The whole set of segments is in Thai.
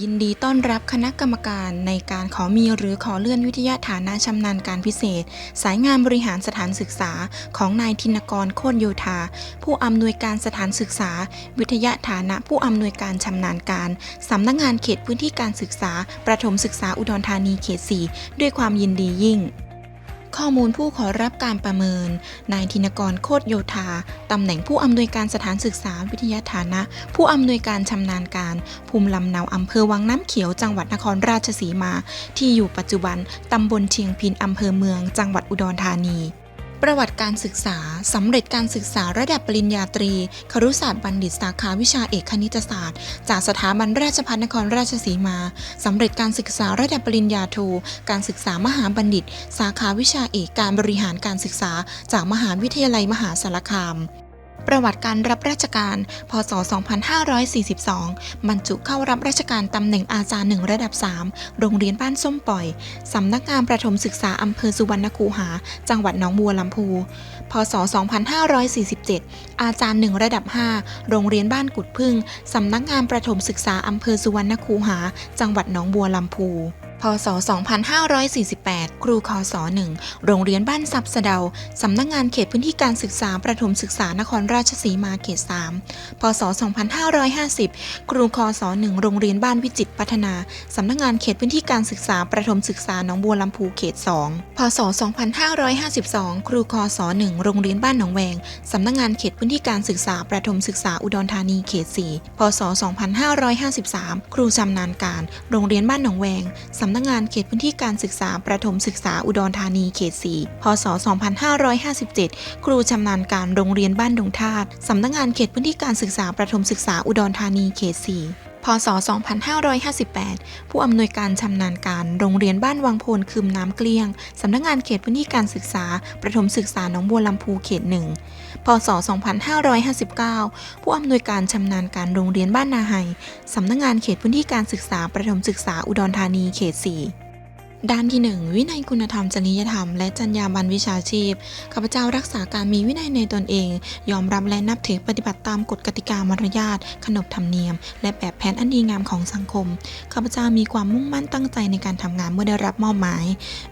ยินดีต้อนรับคณะกรรมการในการขอมีหรือขอเลื่อนวิทยาฐานะชำนาญการพิเศษ สายงานบริหารสถานศึกษาของนายธินกรโคตโยธา ผู้อำนวยการสถานศึกษา วิทยาฐานะผู้อำนวยการชำนาญการสำนักงานเขตพื้นที่การศึกษา ประถมศึกษาอุดรธานีเขต 4 ด้วยความยินดียิ่ง ข้อมูลผู้ขอรับการประเมิน นายธินกรโคตโยธา ตำแหน่งผู้อำนวยการสถานศึกษาวิทยาฐานะ ผู้อำนวยการชำนาญการ ภูมิลำเนาอำเภอวังน้ำเขียวจังหวัดนครราชสีมา ที่อยู่ปัจจุบันตำบลเชียงพินอำเภอเมือง จังหวัดอุดรธานี ประวัติการศึกษา สำเร็จการศึกษาระดับปริญญาตรี ครุศาสตร์บัณฑิตสาขาวิชาเอกคณิตศาสตร์ จากสถาบันราชภัฏนครราชสีมา สำเร็จการศึกษาระดับปริญญาโท การศึกษามหาบัณฑิต สาขาวิชาเอกการบริหารการศึกษา จากมหาวิทยาลัยมหาสารคาม ประวัติการรับราชการ พศ 2542 บรรจุเข้ารับราชการตำแหน่งอาจารย์หนึ่งระดับ 3 โรงเรียนบ้านส้มปล่อย สำนักงานประถมศึกษาอำเภอสุวรรณคูหา จังหวัดหนองบัวลำพู พศ 2547 อาจารย์หนึ่งระดับ 5 โรงเรียนบ้านกุดพึ่ง สำนักงานประถมศึกษาอำเภอสุวรรณคูหา จังหวัดหนองบัวลำพู พศ 2548 ครูคศ1โรงเรียนบ้านซับสะเดา สำนักงานเขตพื้นที่การศึกษาประถมศึกษานครราชสีมาเขต 3 พศ 2550 ครูคศ1โรงเรียนบ้านวิจิตรพัฒนา สำนักงานเขตพื้นที่การศึกษาประถมศึกษาหนองบัวลำพูเขต 2 พศ 2552 ครูคศ1โรงเรียนบ้านหนองแวง สำนักงานเขตพื้นที่การศึกษาประถมศึกษาอุดรธานีเขต 4 พศ 2553 ครูชำนาญการ โรงเรียนบ้านหนองแวงสำนักงงานเขตพื้นที่การศึกษาประถมศึกษาอุดรธานีเขต 4 พศ 2557 ครูชำนาญการโรงเรียนบ้านดงทาดสำนักงานเขตพื้นที่การศึกษาประถมศึกษาอุดรธานีเขต 4 พศ 2558 ผู้อำนวยการชำนาญการ โรงเรียนบ้านวังโพนคืมน้ำเกลี้ยง สำนักงานเขตพื้นที่การศึกษา ประถมศึกษาหนองบัวลำพูเขตหนึ่ง พศ 2559 ผู้อำนวยการชำนาญการโรงเรียนบ้านนาไฮสำนักงานเขตพื้นที่การศึกษา ประถมศึกษาอุดรธานีเขต4 ด้านที่ 1 วินัยคุณธรรมจริยธรรม และจรรยาบรรณวิชาชีพข้าพเจ้ารักษาการมีวินัยในตนเอง ยอมรับและนับถือปฏิบัติตามกฎกติกามารยาทขนบธรรมเนียม และแบบแผนอันดีงามของสังคมข้าพเจ้ามีความมุ่งมั่นตั้งใจในการทำงานเมื่อได้รับมอบหมาย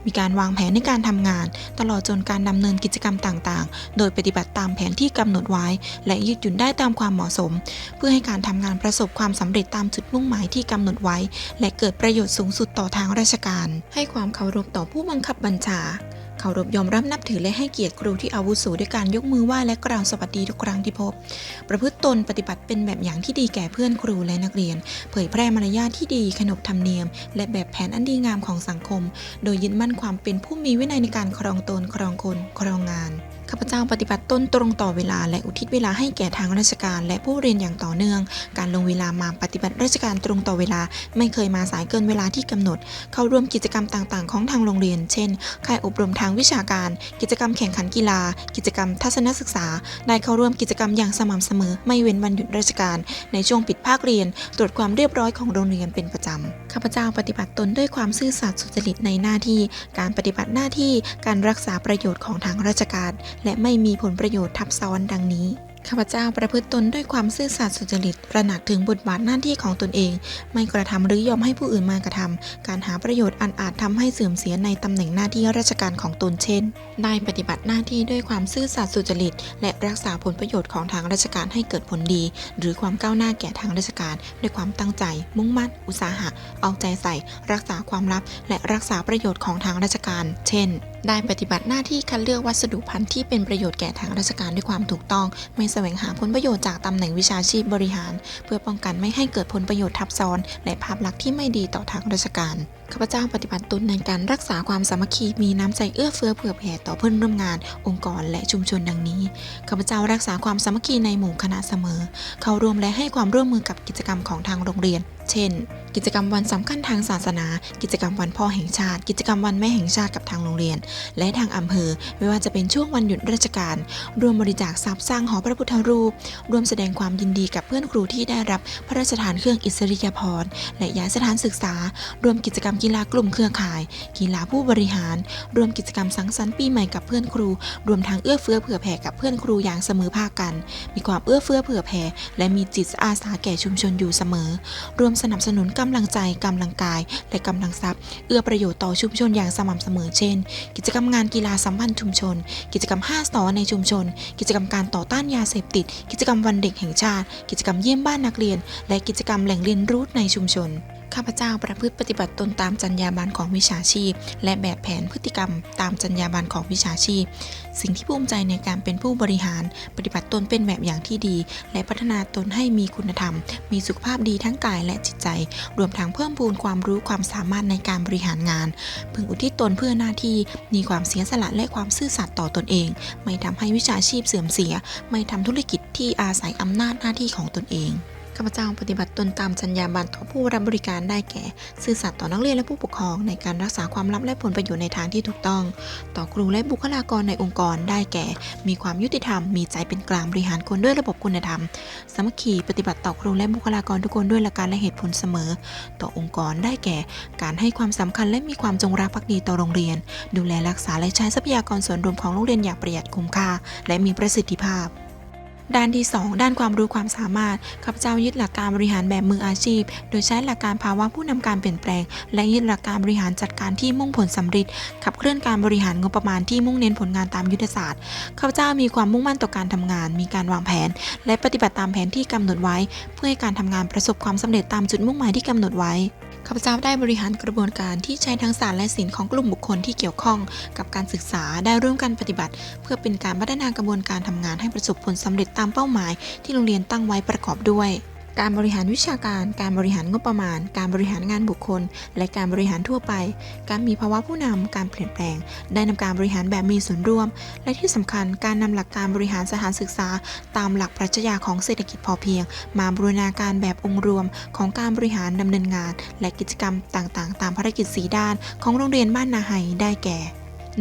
มีการวางแผนในการทำงาน ตลอดจนการดำเนินกิจกรรมต่างๆ โดยปฏิบัติตามแผนที่กำหนดไว้ และยืดหยุ่นได้ตามความเหมาะสม เพื่อให้การทำงานประสบความสำเร็จตามจุดมุ่งหมายที่กำหนดไว้ และเกิดประโยชน์สูงสุดต่อทางราชการให้ให้ความเคารพต่อผู้บังคับบัญชา เคารพยอมรับนับถือและให้เกียรติครูที่อาวุโสด้วยการยกมือไหว้และกล่าวสวัสดีทุกครั้งที่พบ ประพฤติตนปฏิบัติเป็นแบบอย่างที่ดีแก่เพื่อนครูและนักเรียน เผยแพร่มารยาทที่ดีขนบธรรมเนียม และแบบแผนอันดีงามของสังคม โดยยึดมั่นความเป็นผู้มีวินัยในการครองตนครองคนครองงาน ข้าพเจ้าปฏิบัติต้นตรงต่อเวลาและอุทิศเวลาให้แก่ทางราชการ และผู้เรียนอย่างต่อเนื่อง การลงเวลามาปฏิบัติราชการตรงต่อเวลา ไม่เคยมาสายเกินเวลาที่กำหนด เข้าร่วมกิจกรรมต่างๆ ของทางโรงเรียน เช่น ค่ายอบรมทางวิชาการ กิจกรรมแข่งขันกีฬา กิจกรรมทัศนศึกษา ได้เข้าร่วมกิจกรรมอย่างสม่ำเสมอ ไม่เว้นวันหยุดราชการ ในช่วงปิดภาคเรียน ตรวจความเรียบร้อยของโรงเรียนเป็นประจำข้าพเจ้าปฏิบัติตนด้วยความซื่อสัตย์สุจริตในหน้าที่ การปฏิบัติหน้าที่ การรักษาประโยชน์ของทางราชการและไม่มีผลประโยชน์ทับซ้อนดังนี้ข้าพเจ้าประพฤติตนด้วยความซื่อสัตย์สุจริตระหนักถึงบทบาทหน้าที่ของตนเอง ไม่กระทำหรือยอมให้ผู้อื่นมากระทำการหาประโยชน์อันอาจทำให้เสื่อมเสียในตำแหน่งหน้าที่ราชการของตนเช่น ได้ปฏิบัติหน้าที่ด้วยความซื่อสัตย์สุจริต และรักษาผลประโยชน์ของทางราชการให้เกิดผลดี หรือความก้าวหน้าแก่ทางราชการ ด้วยความตั้งใจ มุ่งมั่น อุตสาหะ เอาใจใส่ รักษาความลับ และรักษาประโยชน์ของทางราชการ เช่น ได้ปฏิบัติหน้าที่คัดเลือกวัสดุพันธุ์ที่เป็นประโยชน์แก่ทางราชการด้วยความถูกต้อง ไม่แสวงหาผลประโยชน์จากตำแหน่งวิชาชีพบริหาร เพื่อป้องกันไม่ให้เกิดผลประโยชน์ทับซ้อน และภาพลักษณ์ที่ไม่ดีต่อทางราชการ ข้าพเจ้าปฏิบัติตนในการรักษาความสามัคคีมีน้ำใจเอื้อเฟื้อเผื่อแผ่ต่อเพื่อนร่วมงาน องค์กรและชุมชนดังนี้ข้าพเจ้ารักษาความสามัคคีในหมู่คณะเสมอ เข้าร่วมและให้ความร่วมมือกับกิจกรรมของทางโรงเรียน เช่น กิจกรรมวันสำคัญทางศาสนา กิจกรรมวันพ่อแห่งชาติ กิจกรรมวันแม่แห่งชาติกับทางโรงเรียน และทางอำเภอ ไม่ว่าจะเป็นช่วงวันหยุดราชการรวมบริจาคทรัพย์สร้างหอพระพุทธรูป ร่วมแสดงความยินดีกับเพื่อนครูที่ได้รับพระราชทานเครื่องอิสริยาภรณ์และย้ายสถานศึกษารวมกิจกรรมกีฬากลุ่มเครือข่าย กีฬาผู้บริหาร รวมกิจกรรมสังสรรค์ปีใหม่กับเพื่อนครู รวมทางเอื้อเฟื้อเผื่อแผ่กับเพื่อนครูอย่างเสมอภาคกัน มีความเอื้อเฟื้อเผื่อแผ่และมีจิตอาสาแก่ชุมชนอยู่เสมอ รวมสนับสนุนกำลังใจกำลังกาย และกำลังทรัพย์ เอื้อประโยชน์ต่อชุมชนอย่างสม่ำเสมอเช่น กิจกรรมงานกีฬาสัมพันธ์ชุมชน กิจกรรม5สอในชุมชน กิจกรรมการต่อต้านยาเสพติด กิจกรรมวันเด็กแห่งชาติ กิจกรรมเยี่ยมบ้านนักเรียน และกิจกรรมแหล่งเรียนรู้ในชุมชน ข้าพเจ้าประพฤติปฏิบัติตนตามจรรยาบรรณของวิชาชีพ และแบบแผนพฤติกรรมตามจรรยาบรรณของวิชาชีพ สิ่งที่ภูมิใจในการเป็นผู้บริหาร ปฏิบัติตนเป็นแบบอย่างที่ดี และพัฒนาตนให้มีคุณธรรม มีสุขภาพดีทั้งกายและจิตใจ รวมทั้งเพิ่มพูนความรู้ความสามารถในการบริหารงาน พึงอุทิศตนเพื่อหน้าที่มีความเสียสละและความซื่อสัตย์ต่อตนเอง ไม่ทำให้วิชาชีพเสื่อมเสีย ไม่ทำธุรกิจที่อาศัยอำนาจหน้าที่ของตนเอง ข้าพเจ้าปฏิบัติตนตามจรรยาบรรณต่อผู้รับบริการได้แก่ ซื่อสัตย์ต่อนักเรียนและผู้ปกครอง ในการรักษาความลับและผลประโยชน์ในทางที่ถูกต้อง ต่อครูและบุคลากรในองค์กรได้แก่ มีความยุติธรรม มีใจเป็นกลางบริหารคนด้วยระบบคุณธรรม สามัคคีปฏิบัติต่อครูและบุคลากรทุกคนด้วยหลักการและเหตุผลเสมอ ต่อองค์กรได้แก่ การให้ความสำคัญและมีความจงรักภักดีต่อโรงเรียน ดูแลรักษาและใช้ทรัพยากรส่วนรวมของโรงเรียนอย่างประหยัดคุ้มค่า และมีประสิทธิภาพ ด้านที่ 2 ด้านความรู้ความสามารถข้าพเจ้ายึดหลักการบริหารแบบมืออาชีพ โดยใช้หลักการภาวะผู้นำการเปลี่ยนแปลง และยึดหลักการบริหารจัดการที่มุ่งผลสำเร็จขับเคลื่อนการบริหารงบประมาณที่มุ่งเน้นผลงานตามยุทธศาสตร์ข้าพเจ้ามีความมุ่งมั่นต่อการทำงาน มีการวางแผน และปฏิบัติตามแผนที่กำหนดไว้ เพื่อให้การทำงานประสบความสำเร็จตามจุดมุ่งหมายที่กำหนดไว้ ข้าพเจ้าได้บริหารกระบวนการที่ใช้ทั้งศาสตร์และศิลป์ของกลุ่มบุคคลที่เกี่ยวข้องกับการศึกษาได้ร่วมกันปฏิบัติ เพื่อเป็นการพัฒนากระบวนการทำงานให้ประสบผลสำเร็จตามเป้าหมาย ที่โรงเรียนตั้งไว้ประกอบด้วย การบริหารวิชาการ การบริหารงบประมาณ การบริหารงานบุคคล และการบริหารทั่วไป การมีภาวะผู้นำการเปลี่ยนแปลง ได้นำการบริหารแบบมีส่วนร่วม และที่สำคัญการนำหลักการบริหารสถานศึกษา ตามหลักปรัชญาของเศรษฐกิจพอเพียง มาบูรณาการแบบองค์รวม ของการบริหารดำเนินงาน และกิจกรรมต่างๆ ตามภารกิจสีด้าน ของโรงเรียนบ้านนาไฮได้แก่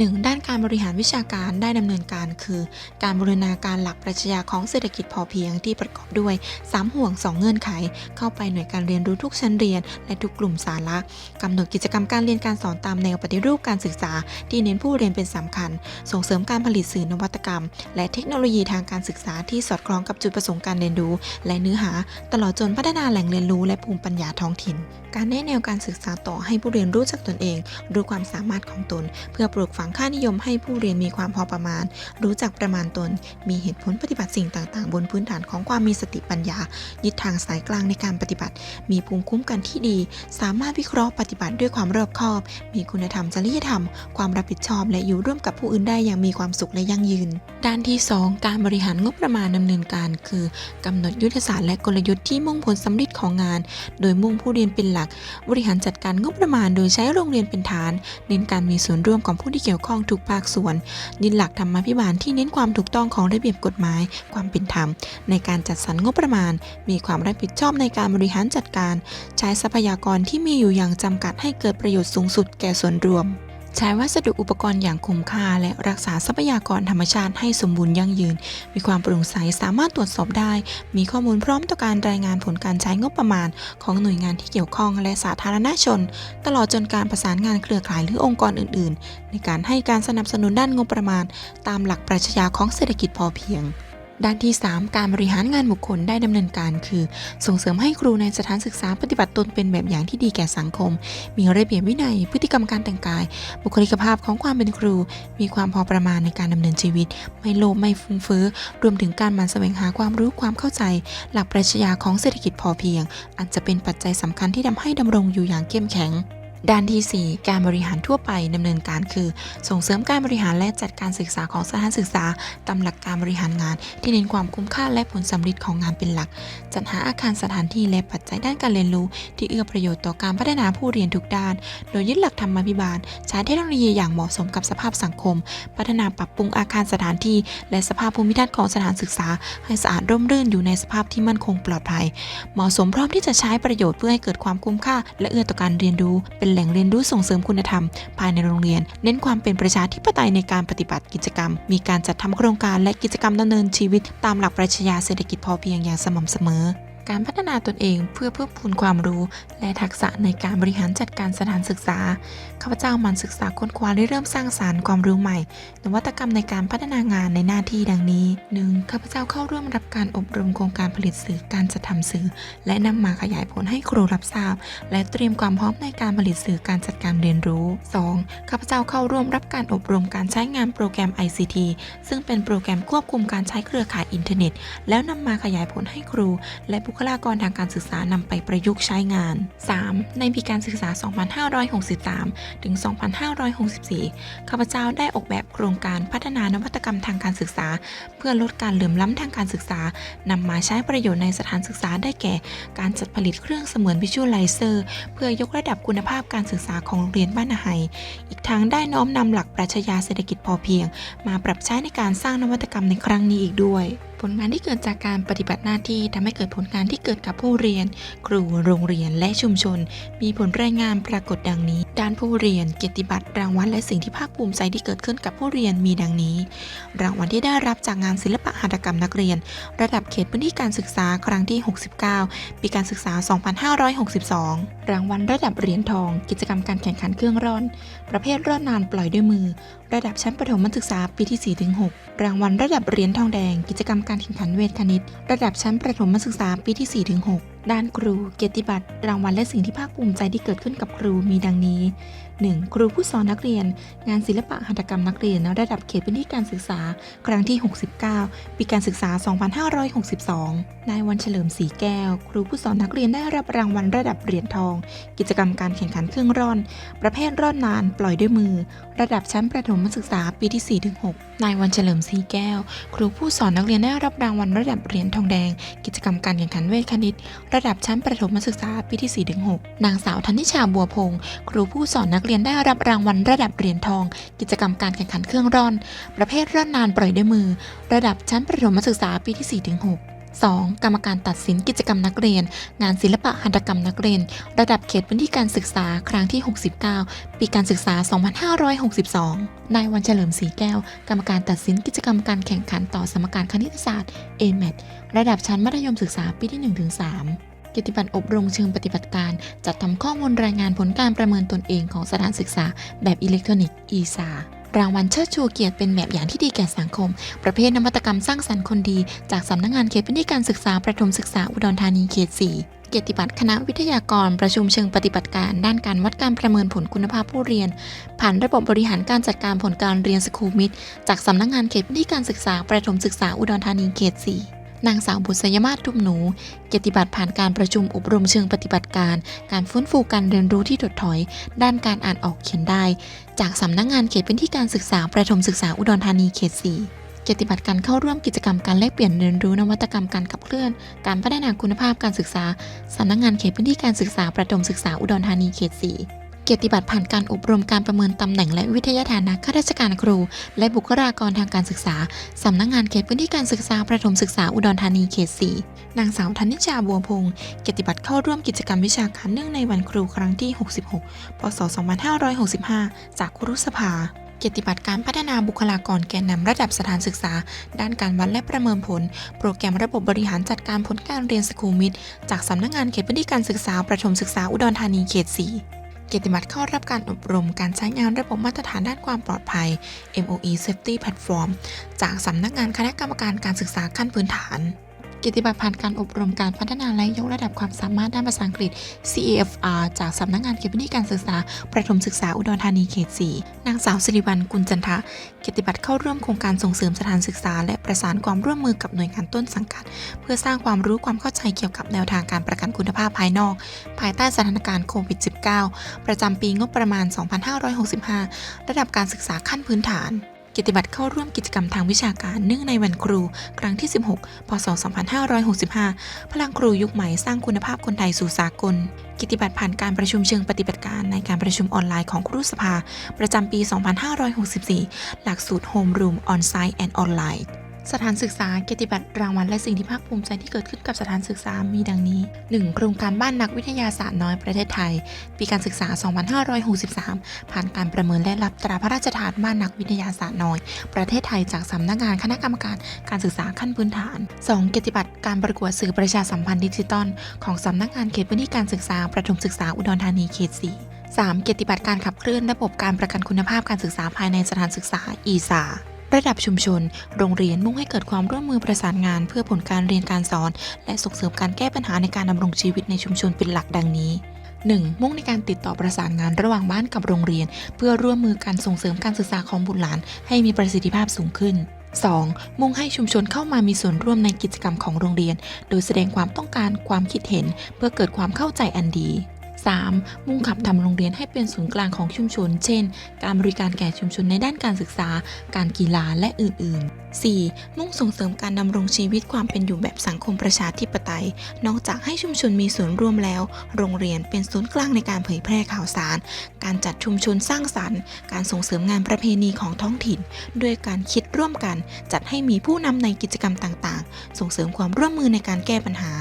1. ด้านการบริหารวิชาการได้ดำเนินการคือ การบูรณาการหลักปรัชญาของเศรษฐกิจพอเพียงที่ประกอบด้วย 3 ห่วง 2 เงื่อนไข เข้าไปหน่วยการเรียนรู้ทุกชั้นเรียน และทุกกลุ่มสาระกำหนดกิจกรรมการเรียนการสอนตามแนวปฏิรูปการศึกษา ที่เน้นผู้เรียนเป็นสำคัญ ส่งเสริมการผลิตสื่อนวัตกรรม และเทคโนโลยีทางการศึกษาที่สอดคล้องกับจุดประสงค์การเรียนรู้ และเนื้อหา ตลอดจนพัฒนาแหล่งเรียนรู้และภูมิปัญญาท้องถิ่นการแนะแนวการศึกษาต่อให้ผู้เรียนรู้จักตนเอง รู้ความสามารถของตน เพื่อปลูกฝังค่านิยมให้ผู้เรียนมีความพอประมาณ รู้จักประมาณตน มีเหตุผลปฏิบัติสิ่งต่างๆ บนพื้นฐานของความมีสติปัญญา ยึดทางสายกลางในการปฏิบัติ มีภูมิคุ้มกันที่ดี สามารถวิเคราะห์ปฏิบัติด้วยความรอบคอบ มีคุณธรรมจริยธรรม ความรับผิดชอบ และอยู่ร่วมกับผู้อื่นได้อย่างมีความสุขและยั่งยืน ด้านที่ 2 การบริหารงบประมาณดำเนินการ คือกำหนดยุทธศาสตร์และกลยุทธ์ที่มุ่งผลสำเร็จของงาน โดยมุ่งผู้เรียนเป็นหลักลัก บริหารจัดการงบประมาณโดยใช้โรงเรียนเป็นฐาน เน้นการมีส่วนร่วมของผู้ที่เกี่ยวข้องทุกภาคส่วน ยึดหลักธรรมาภิบาลที่เน้นความถูกต้องของระเบียบกฎหมาย ความเป็นธรรม ในการจัดสรรงบประมาณ มีความรับผิดชอบในการบริหารจัดการ ใช้ทรัพยากรที่มีอยู่อย่างจำกัดให้เกิดประโยชน์สูงสุดแก่ส่วนรวม ใช้วัสดุอุปกรณ์อย่างคุ้มค่า และรักษาทรัพยากรธรรมชาติให้สมบูรณ์ยั่งยืน มีความโปร่งใสสามารถตรวจสอบได้ มีข้อมูลพร้อมต่อการรายงานผลการใช้งบประมาณ ของหน่วยงานที่เกี่ยวข้องและสาธารณชน ตลอดจนการประสานงานเครือข่ายหรือองค์กรอื่น ๆ ในการให้การสนับสนุนด้านงบประมาณ ตามหลักปรัชญาของเศรษฐกิจพอเพียง ด้านที่ 3 การบริหารงานบุคคลได้ดำเนินการ คือ ส่งเสริมให้ครูในสถานศึกษาปฏิบัติตนเป็นแบบอย่างที่ดีแก่สังคม มีระเบียบวินัย พฤติกรรมการแต่งกาย บุคลิกภาพของความเป็นครู มีความพอประมาณในการดำเนินชีวิต ไม่โลภไม่ฟุ้งเฟ้อรวมถึงการมันแสวงหาความรู้ความเข้าใจ หลักปรัชญาของเศรษฐกิจพอเพียงอาจจะเป็นปัจจัยสำคัญที่ทำให้ดำรงอยู่อย่างเข้มแข็ง ด้านทีสี่ 4 การบริหารทั่วไปดำเนินการคือ ส่งเสริมการบริหารและจัดการศึกษาของสถานศึกษาตามหลักการบริหารงาน ที่เน้นความคุ้มค่าและผลสำเร็จของงานเป็นหลัก จัดหาอาคารสถานที่และปัจจัยด้านการเรียนรู้ ที่เอื้อประโยชน์ต่อการพัฒนาผู้เรียนทุกด้าน โดยยึดหลักธรรมาภิบาล ใช้เทคโนโลยีอย่างเหมาะสมกับสภาพสังคม พัฒนาปรับปรุงอาคารสถานที่ และสภาพภูมิทัศน์ของสถานศึกษา ให้สะอาดร่มรื่นอยู่ในสภาพที่มั่นคงปลอดภัย เหมาะสมพร้อมที่จะใช้ประโยชน์เพื่อให้เกิดความคุ้มค่า และเอื้อต่อการเรียนรู้เป็นแหล่งเรียนรู้ส่งเสริมคุณธรรม ภายในโรงเรียน เน้นความเป็นประชาธิปไตยในการปฏิบัติกิจกรรม มีการจัดทำโครงการและกิจกรรมดำเนินชีวิต ตามหลักปรัชญาเศรษฐกิจพอเพียงอย่างสม่ำเสมอ การพัฒนาตนเองเพื่อเพิ่มพูนความรู้ และทักษะในการบริหารจัดการสถานศึกษา ข้าพเจ้ามันศึกษาค้นคว้าและเริ่มสร้างสารรค์ความรู้ใหม่ นวัตกรรมในการพัฒนางานในหน้าที่ดังนี้ 1. ข้าพเจ้าเข้าร่วมรับการอบรมโครงการผลิตสื่อการจัดทำสื่อ และนำมาขยายผลให้ครูรับทราบ และเตรียมความพร้อมในการผลิตสื่อการจัดการเรียนรู้ 2. ข้าพเจ้าเข้าร่วมรับการอบรมการใช้งานโปรแกรม ICT ซึ่งเป็นโปรแกรมควบคุมการใช้เครือข่ายอินเทอร์เน็ต แล้วนำมาขยายผลให้ครู และบุคลากรทางการศึกษานำไปประยุกต์ใช้งาน 3. ในปีการศึกษา 2563 ถึง 2564 ข้าพเจ้าได้ออกแบบโครงการพัฒนานวัตกรรมทางการศึกษา เพื่อลดการเหลื่อมล้ำทางการศึกษานำมาใช้ประโยชน์ในสถานศึกษาได้แก่ การจัดผลิตเครื่องเสมือนวิชวลไลเซอร์เพื่อยกระดับคุณภาพการศึกษาของโรงเรียนบ้านนาไฮอีกทั้งได้น้อมนำหลักปรัชญาเศรษฐกิจพอเพียง มาปรับใช้ในการสร้างนวัตกรรมในครั้งนี้อีกด้วย ผลงานที่เกิดจากการปฏิบัติหน้าที่ทำให้เกิดผลงานที่เกิดกับผู้เรียน ครูโรงเรียนและชุมชน มีผลรายงานปรากฏดังนี้ ด้านผู้เรียน เกียรติบัตรรางวัลและสิ่งที่ภาคภูมิใจที่เกิดขึ้นกับผู้เรียนมีดังนี้ รางวัลที่ได้รับจากงานศิลปะหัตถกรรมนักเรียน ระดับเขตพื้นที่การศึกษาครั้งที่ 69 ปีการศึกษา 2562 รางวัลระดับเหรียญทอง กิจกรรมการแข่งขันเครื่องร่อน ประเภทร่อนนานปล่อยด้วยมือ ระดับชั้นประถมศึกษาปีที่ 4-6 รางวัลระดับเหรียญทองแดง กิจกรรมการแข่งขันเวทคณิต ระดับชั้นประถมศึกษาปีที่ 4-6 ด้านครู เกียรติบัตร รางวัลและสิ่งที่ภาคภูมิใจที่เกิดขึ้นกับครูมีดังนี้ 1. ครูผู้สอนนักเรียน งานศิลปะหัตถกรรมนักเรียนระดับเขตพื้นที่การศึกษา ครั้งที่ 69 ปีการศึกษา 2562 นายวันเฉลิมศรีแก้ว ครูผู้สอนนักเรียนได้รับรางวัลระดับเหรียญทอง กิจกรรมการแข่งขันเครื่องร่อน ประเภทร่อนนาน ปล่อยด้วยมือ ระดับชั้นประถมศึกษาปีที่ 4-6 นายวันเฉลิมศรีแก้ว ครูผู้สอนนักเรียนได้รับรางวัลระดับเหรียญทองแดง กิจกรรมการแข่งขันเวทคณิต ระดับชั้นประถมศึกษาปีที่4-6นางสาวธนิชาบัวพงศ์ครูผู้สอนนักเรียนได้รับรางวัลระดับเหรียญทอง กิจกรรมการแข่งขันเครื่องร่อน ประเภทร่อนนานปล่อยด้วยมือ ระดับชั้นประถมศึกษาปีที่4-6 2. กรรมการตัดสินกิจกรรมนักเรียน งานศิลปะหัตถกรรมนักเรียน ระดับเขตพื้นที่การศึกษาครั้งที่ 69 ปีการศึกษา 2562 นายวันเฉลิมศรีแก้ว กรรมการตัดสินกิจกรรมการแข่งขันต่อสมการคณิตศาสตร์ AMAT ระดับชั้นมัธยมศึกษาปีที่ 1-3กิจบัตรอบรมเชิงปฏิบัติการ จัดทำข้อมูลรายงานผลการประเมินตนเองของสถานศึกษาแบบอิเล็กทรอนิกส์ ESA รางวัลเชิดชูเกียรติเป็นแบบอย่างที่ดีแก่สังคม ประเภทนวัตกรรมสร้างสรรค์คนดี จากสำนักงานเขตพื้นที่การศึกษาประถมศึกษาอุดรธานีเขต 4เกียรติบัตรคณะวิทยากรประชุมเชิงปฏิบัติการ ด้านการวัดการประเมินผลคุณภาพผู้เรียน ผ่านระบบบริหารการจัดการผลการเรียนสคูมิดจากสำนักงานเขตพื้นที่การศึกษาประถมศึกษาอุดรธานีเขต 4นางสาวบุษยมาศทุมหนู เกียรติบัตรผ่านการประชุมอบรมเชิงปฏิบัติการ การฟื้นฟูการเรียนรู้ที่ถดถอย ด้านการอ่านออกเขียนได้ จากสำนักงานเขตพื้นที่การศึกษา ประถมศึกษาอุดรธานีเขต 4 เกียรติบัตรการเข้าร่วมกิจกรรมการแลกเปลี่ยนเรียนรู้นวัตกรรมการขับเคลื่อน การพัฒนาคุณภาพการศึกษาสำนักงานเขตพื้นที่การศึกษาประถมศึกษาอุดรธานีเขต 4 กียรติบัตรผ่านการอบรมการประเมินตำแหน่งและวิทยาฐานะข้าราชการครู และบุคลากรทางการศึกษา สำนักงานเขตพื้นที่การศึกษาประถมศึกษาอุดรธานีเขต 4 นางสาวธนิชาบัวพงศ์เกียรติบัตรเข้าร่วมกิจกรรมวิชาการเนื่องในวันครูครั้งที่ 66 พศ 2565 จากครุสภาเกียรติบัตรการพัฒนาบุคลากรแกนนำระดับสถานศึกษา ด้านการวัดและประเมินผล โปรแกรมระบบบริหารจัดการผลการเรียนสคูมิดจากสำนักงานเขตพื้นที่การศึกษาประถมศึกษาอุดรธานีเขต 4 เกียรติบัตรเข้ารับการอบรมการใช้งานระบบมาตรฐานด้านความปลอดภัย MOE Safety Platform จากสำนักงานคณะกรรมการการศึกษาขั้นพื้นฐาน กียรติบัตรผ่านการอบรมการพัฒนาและยกระดับความสามารถด้านภาษาอังกฤษ CAFR จากสำนักงานเขตพื้นที่การศึกษา ประถมศึกษาอุดรธานีเขต 4 นางสาวสิริวัลกุลจันทะเกียรติบัตรเข้าร่วมโครงการส่งเสริมสถานศึกษา และประสานความร่วมมือกับหน่วยงานต้นสังกัด เพื่อสร้างความรู้ความเข้าใจเกี่ยวกับแนวทางการประกันคุณภาพภายนอก ภายใต้สถานการณ์โควิด -19 ประจำปีงบประมาณ 2565 ระดับการศึกษาขั้นพื้นฐาน กียรติบัตรเข้าร่วมกิจกรรมทางวิชาการเนื่องในวันครู ครั้งที่ 16 พศ 2565 พลังครูยุคใหม่สร้างคุณภาพคนไทยสู่สากล กิจบัตรผ่านการประชุมเชิงปฏิบัติการในการประชุมออนไลน์ของครูสภา ประจำปี 2564 หลักสูตร Home Room On-Site and Online สถานศึกษาเกียรติบัตรรางวัลและสิ่งที่ภาคภูมิใจที่เกิดขึ้นกับสถานศึกษามีดังนี้ 1. โครงการบ้านนักวิทยาศาสตร์น้อยประเทศไทย ปีการศึกษา 2563 ผ่านการประเมินและรับตราพระราชทานบ้านนักวิทยาศาสตร์น้อย ประเทศไทยจากสำนักงานคณะกรรมการการศึกษาขั้นพื้นฐาน 2. เกียรติบัตรการประกวดสื่อประชาสัมพันธ์ดิจิตอลของสำนักงานเขตพื้นที่การศึกษาประถมศึกษาอุดรธานีเขต 4 3. เกียรติบัตรการขับเคลื่อนระบบการประกันคุณภาพการศึกษาภายในสถานศึกษา อีสา ระดับชุมชน โรงเรียนมุ่งให้เกิดความร่วมมือประสานงาน เพื่อผลการเรียนการสอน และส่งเสริมการแก้ปัญหาในการดำรงชีวิตในชุมชนเป็นหลักดังนี้ 1. มุ่งในการติดต่อประสานงานระหว่างบ้านกับโรงเรียน เพื่อร่วมมือการส่งเสริมการศึกษาของบุตรหลาน ให้มีประสิทธิภาพสูงขึ้น 2. มุ่งให้ชุมชนเข้ามามีส่วนร่วมในกิจกรรมของโรงเรียน โดยแสดงความต้องการความคิดเห็น เพื่อเกิดความเข้าใจอันดี 3. มุ่งขับทำโรงเรียนให้เป็นศูนย์กลางของชุมชน เช่น การบริการแก่ชุมชนในด้านการศึกษา การกีฬาและอื่น ๆ 4. มุ่งส่งเสริมการดำรงชีวิตความเป็นอยู่แบบสังคมประชาธิปไตย นอกจากให้ชุมชนมีส่วนร่วมแล้ว โรงเรียนเป็นศูนย์กลางในการเผยแพร่ข่าวสาร การจัดชุมชนสร้างสรรค์ การส่งเสริมงานประเพณีของท้องถิ่น ด้วยการคิดร่วมกัน จัดให้มีผู้นำในกิจกรรมต่าง ๆ ส่งเสริมความร่วมมือในการแก้ปัญหา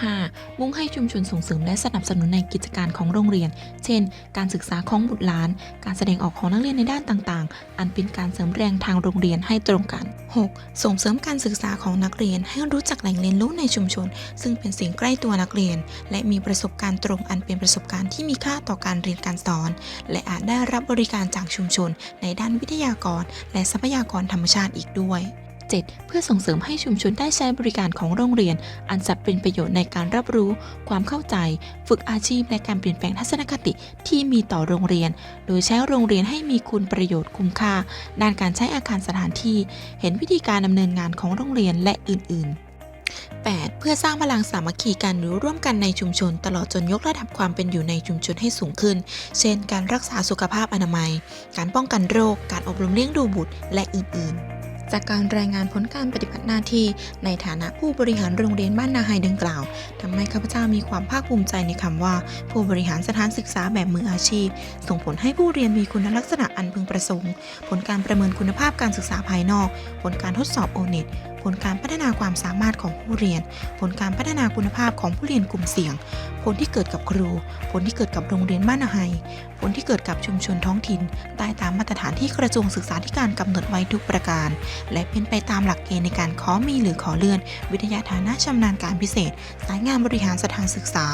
5. มุ่งให้ชุมชนส่งเสริมและสนับสนุนในกิจการของโรงเรียน เช่น การศึกษาของบุตรหลาน การแสดงออกของนักเรียนในด้านต่างๆ อันเป็นการเสริมแรงทางโรงเรียนให้ตรงกัน 6. ส่งเสริมการศึกษาของนักเรียนให้รู้จักแหล่งเรียนรู้ในชุมชน ซึ่งเป็นสิ่งใกล้ตัวนักเรียน และมีประสบการณ์ตรงอันเป็นประสบการณ์ที่มีค่าต่อการเรียนการสอน และอาจได้รับบริการจากชุมชน ในด้านวิทยากร และทรัพยากรธรรมชาติอีกด้วย 7. เพื่อส่งเสริมให้ชุมชนได้ใช้บริการของโรงเรียน อันจะเป็นประโยชน์ในการรับรู้ ความเข้าใจ ฝึกอาชีพและการเปลี่ยนแปลงทัศนคติที่มีต่อโรงเรียน โดยใช้โรงเรียนให้มีคุณประโยชน์คุ้มค่า ด้านการใช้อาคารสถานที่ เห็นวิธีการดำเนินงานของโรงเรียนและอื่น ๆ 8. เพื่อสร้างพลังสามัคคีกันหรือร่วมกันในชุมชน ตลอดจนยกระดับความเป็นอยู่ในชุมชนให้สูงขึ้น เช่น การรักษาสุขภาพอนามัย การป้องกันโรค การอบรมเลี้ยงดูบุตร และอื่น ๆ จากการรายงานผลการปฏิบัติหน้าที่ในฐานะผู้บริหารโรงเรียนบ้านนาไฮดังกล่าวทำให้ข้าพเจ้ามีความภาคภูมิใจในคำว่า ผู้บริหารสถานศึกษาแบบมืออาชีพ ส่งผลให้ผู้เรียนมีคุณลักษณะอันพึงประสงค์ ผลการประเมินคุณภาพการศึกษาภายนอก ผลการทดสอบโอเน็ตผลการพัฒนาความสามารถของผู้เรียน ผลการพัฒนาคุณภาพของผู้เรียนกลุ่มเสี่ยง ผลที่เกิดกับครู ผลที่เกิดกับโรงเรียนบ้านนาไฮผลที่เกิดกับชุมชนท้องถิ่นได้ตามมาตรฐานที่กระทรวงศึกษาธิการกำหนดไว้ทุกประการ และเป็นไปตามหลักเกณฑ์ในการขอมีหรือขอเลื่อน วิทยาฐานะชำนาญการพิเศษ สายงานบริหารสถานศึกษา